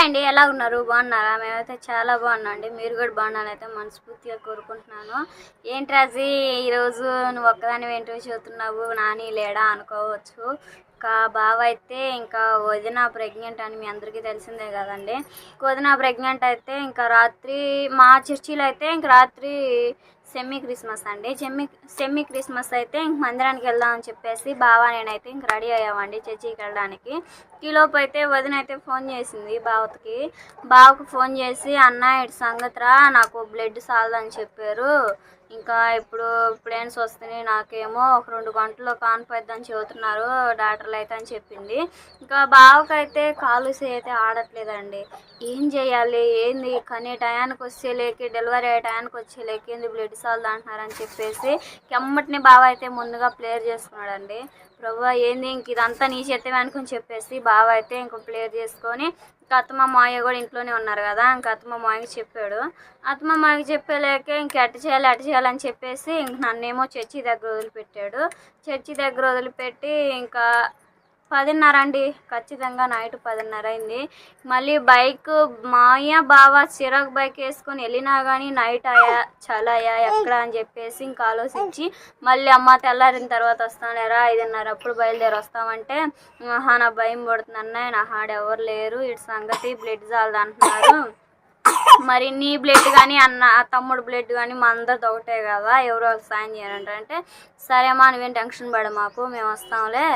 Hi అండి ఎలా ఉన్నారు? బాగున్నారా? మేమైతే చాలా బాగున్నాం అండి మీరు కూడా బాగున్నారైతే మనస్ఫూర్తిగా కోరుకుంటున్నాను. ఏంటి ఈరోజు నువ్వు ఒక్కదాని ఏంటో చూస్తున్నావు నాని లేడా అనుకోవచ్చు. ఇంకా బావ అయితే ఇంకా వదిన ప్రెగ్నెంట్ అని మీ అందరికీ తెలిసిందే కదండి. వదిన ప్రెగ్నెంట్ అయితే ఇంకా రాత్రి మా చర్చిలో అయితే ఇంక రాత్రి సెమీ క్రిస్మస్ అండి. సెమీ సెమీ క్రిస్మస్ అయితే ఇంక మందిరానికి వెళ్దాం అని చెప్పేసి బావ నేనైతే ఇంక రెడీ అయ్యామండి చర్చికి వెళ్ళడానికి. ఈలోపు అయితే వదిన అయితే ఫోన్ చేసింది బావకి. బావకు ఫోన్ చేసి అన్న ఇటు సంగతిరా నాకు బ్లడ్ సాలదని చెప్పారు. ఇంకా ఇప్పుడు ప్లేన్స్ వస్తున్నాయి నాకేమో ఒక రెండు గంటల్లో కాన్పోద్దని చెబుతున్నారు డాక్టర్లు అయితే అని చెప్పింది. ఇంకా బావకైతే కాలు అయితే ఆడట్లేదండి. ఏం చేయాలి? ఏంది? కానీ టయానికి వచ్చేలేకి డెలివరీ అయ్యే టయానికి వచ్చేలేకి ఏంది బ్లడ్ సాల్ది అంటున్నారని చెప్పేసి కెమ్మటిని బావ అయితే ముందుగా ప్లేయర్ చేసుకున్నాడండి. ప్రభు ఏంది ఇంక ఇదంతా నీ చేతమే అనుకుని చెప్పేసి బావ అయితే ఇంక ప్లేయర్ చేసుకొని ఇంకా అత్తమ్మ మాయ కూడా ఇంట్లోనే ఉన్నారు కదా ఇంకా అత్తమ్మ మాయకి చెప్పాడు. అత్తమ్మ మాయకి చెప్పలేక ఇంక ఎట్ట చేయాలి అట్ట చేయాలని చెప్పేసి ఇంక నన్నేమో చర్చి దగ్గర వదిలిపెట్టాడు. చర్చి దగ్గర వదిలిపెట్టి ఇంకా పదిన్నర అండి. ఖచ్చితంగా నైట్ పదిన్నర అయింది. మళ్ళీ బైక్ మాయ బావ చిరాకు బైక్ వేసుకొని వెళ్ళినా కానీ నైట్ అయ్యా చాలా అయ్యా ఎక్కడ అని చెప్పేసి ఇంకా ఆలోచించి మళ్ళీ అమ్మ తెల్లారిన తర్వాత వస్తానేరా ఐదున్నర అప్పుడు బయలుదేరి వస్తామంటే ఆహా నా భయం పడుతుంది అన్నయ్య నా హాడు ఎవరు లేరు ఇటు సంగతి బ్లడ్ చాలదు అంటున్నారు. మరి నీ బ్లడ్ కానీ అన్న తమ్ముడు బ్లడ్ కానీ మా అందరిది ఒకటే కదా ఎవరో సాయం చేయాలంటే సరేమ్మా నువ్వేం టెన్షన్ పడ మాకు మేము వస్తాంలే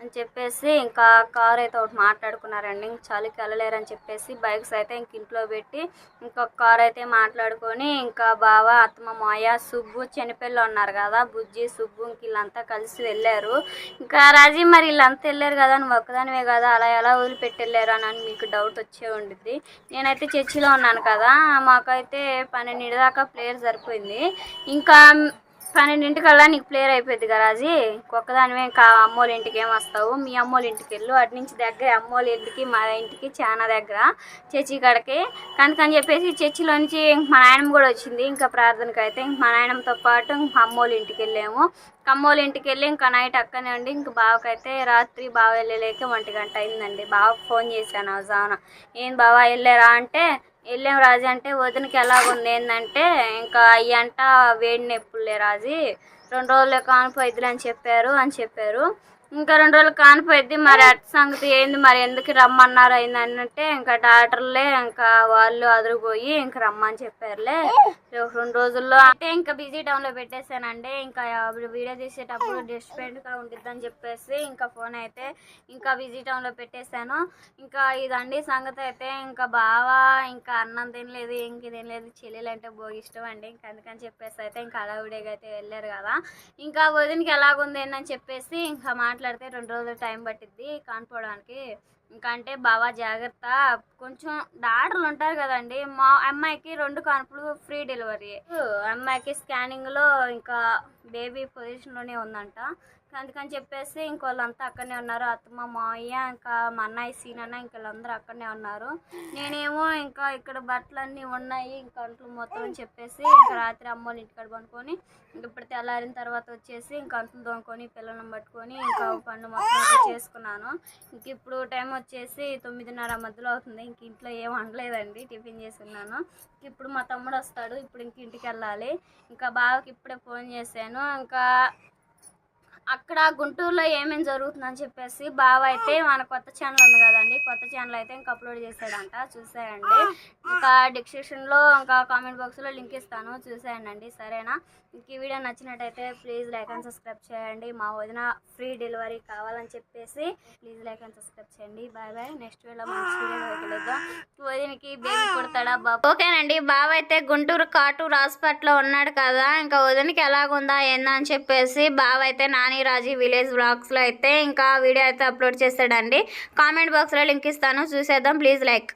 అని చెప్పేసి ఇంకా కార్ అయితే ఒకటి మాట్లాడుకున్నారండి ఇంక చలికి వెళ్ళలేరని చెప్పేసి బైక్స్ అయితే ఇంక ఇంట్లో పెట్టి ఇంకొక కార్ అయితే మాట్లాడుకొని ఇంకా బావ అత్తమ్మ మాయ సుబ్బు చెనిపెళ్ళు ఉన్నారు కదా బుజ్జి సుబ్బు ఇంక వీళ్ళంతా కలిసి వెళ్ళారు. ఇంకా రాజీ మరి వీళ్ళంతా వెళ్ళారు కదా నువ్వు ఒక్కదానివే కదా అలా ఎలా వదిలిపెట్టి వెళ్ళారు అని మీకు డౌట్ వచ్చే ఉండిద్ది. నేనైతే చర్చిలో ఉన్నాను కదా మాకైతే పన్నెండు దాకా ప్లేయర్ సరిపోయింది ఇంకా పన్నెండింటికల్లా నీకు ప్లేయర్ అయిపోయింది కదా రాజీ. ఒక్కదానివే కా అమ్మోళ్ళ ఇంటికి ఏం వస్తావు? మీ అమ్మోళ్ళ ఇంటికి వెళ్ళు. అటు నుంచి దగ్గర అమ్మోళ్ళ ఇంటికి మా ఇంటికి చాలా దగ్గర చర్చి కాడకి. కనుకని చెప్పేసి చర్చిలోంచి ఇంక మా నాయనమ్మ కూడా వచ్చింది. ఇంకా ప్రార్థనకి అయితే ఇంక మా నాయనమ్మతో పాటు ఇంక అమ్మోళ్ళ ఇంటికి వెళ్ళాము. కమ్మోళ్ళ ఇంటికి వెళ్ళి ఇంకా నైట్ అక్కనే ఉండి ఇంక బావకైతే రాత్రి బావ వెళ్ళలేక ఒంటి గంట అయిందండి. బావకు ఫోన్ చేశాను ఆ జాన ఏం బావ వెళ్ళారా? అంటే వెళ్ళాం రాజు. అంటే వదినకి ఎలాగుంది? ఏంటంటే ఇంకా అయ్యంట వేడి నొప్పులే రాజు. రెండు రోజులు కానిపోయిద్దులు అని చెప్పారు అని చెప్పారు. ఇంకా రెండు రోజులు కానిపోయింది మరి అటు సంగతి ఏంది? మరి ఎందుకు రమ్మన్నారు అయింది అంటే ఇంకా డాక్టర్లే ఇంకా వాళ్ళు అదిరిపోయి ఇంకా రమ్మని చెప్పారులే. రెండు రోజుల్లో అంటే ఇంకా బిజీ టౌన్లో పెట్టేశానండి. ఇంకా వీడియో తీసేటప్పుడు డిస్పెండ్గా ఉండిద్దని చెప్పేసి ఇంకా ఫోన్ అయితే ఇంకా బిజీ టౌన్లో పెట్టేశాను. ఇంకా ఇదండి సంగతి అయితే. ఇంకా బావా ఇంకా అన్నం తినలేదు ఇంక తినలేదు. చెల్లెలు అంటే బాగా ఇష్టం అండి. ఇంకా అందుకని చెప్పేసి అయితే ఇంకా అడవుడిగా అయితే వెళ్ళారు కదా. ఇంకా వదినకి ఎలాగుంది ఏంటని చెప్పేసి ఇంకా మాట్లాడితే రెండు రోజులు టైం పట్టిద్ది. కానిపోవడానికి ఇంకా అంటే బాగా జాగ్రత్త. కొంచెం డాక్టర్లు ఉంటారు కదండి. మా అమ్మాయికి రెండు కాన్పులు ఫ్రీ డెలివరీ. అమ్మాయికి స్కానింగ్లో ఇంకా బేబీ పొజిషన్లోనే ఉందంట. అందుకని చెప్పేసి ఇంకోళ్ళంతా అక్కడనే ఉన్నారు. అత్తమ్మ మావయ్య ఇంకా మా అన్నయ్య సీనన్న ఇంక వాళ్ళందరూ అక్కడనే ఉన్నారు. నేనేమో ఇంకా ఇక్కడ బట్టలన్నీ ఉన్నాయి ఇంకా అంట్లు మొత్తం అని చెప్పేసి ఇంకా రాత్రి అమ్మోళ్ళు ఇంటికాడ పనుకొని ఇంక ఇప్పుడు తెల్లారిన తర్వాత వచ్చేసి ఇంకా అంట్లు తోముకొని పిల్లలను పట్టుకొని ఇంకా పనులు మొత్తం చేసుకున్నాను. ఇంక ఇప్పుడు టైం వచ్చేసి తొమ్మిదిన్నర మధ్యలో అవుతుంది. ఇంక ఇంట్లో ఏం వండలేదండి. టిఫిన్ చేసుకున్నాను ఇప్పుడు మా తమ్ముడు వస్తాడు. ఇప్పుడు ఇంక ఇంటికి వెళ్ళాలి. ఇంకా బావకి ఇప్పుడే ఫోన్ చేశాను. ఇంకా అక్కడ గుంటూరులో ఏమేమి జరుగుతుందని చెప్పేసి బావ అయితే మన కొత్త ఛానల్ ఉంది కదండి. కొత్త ఛానల్ అయితే ఇంకా అప్లోడ్ చేశాడంట. చూసేయండి. ఇంకా డిస్క్రిప్షన్లో ఇంకా కామెంట్ బాక్స్లో లింక్ ఇస్తాను. చూసేయండి. సరేనా? ఇంక ఈ వీడియో నచ్చినట్టయితే ప్లీజ్ లైక్ అండ్ సబ్స్క్రైబ్ చేయండి. మా వదిన ఫ్రీ డెలివరీ కావాలని చెప్పేసి ప్లీజ్ లైక్ అండ్ సబ్స్క్రైబ్ చేయండి. బాయ్ బాయ్ నెక్స్ట్ వీడియో మంచి వీడియో వదినకి బేబీ కొడతాడా బాబు? ఓకేనండి. బావ అయితే గుంటూరు కాటూరు హాస్పిటల్లో ఉన్నాడు కదా. ఇంకా వదినకి ఎలాగుందా ఏందా అని చెప్పేసి బావ అయితే నాని రాజీ విలేజ్ బ్లాగ్స్లో అయితే ఇంకా వీడియో అయితే అప్లోడ్ చేస్తాడండి. కామెంట్ బాక్స్లో లింక్ ఇస్తాను. చూసేద్దాం. Please like.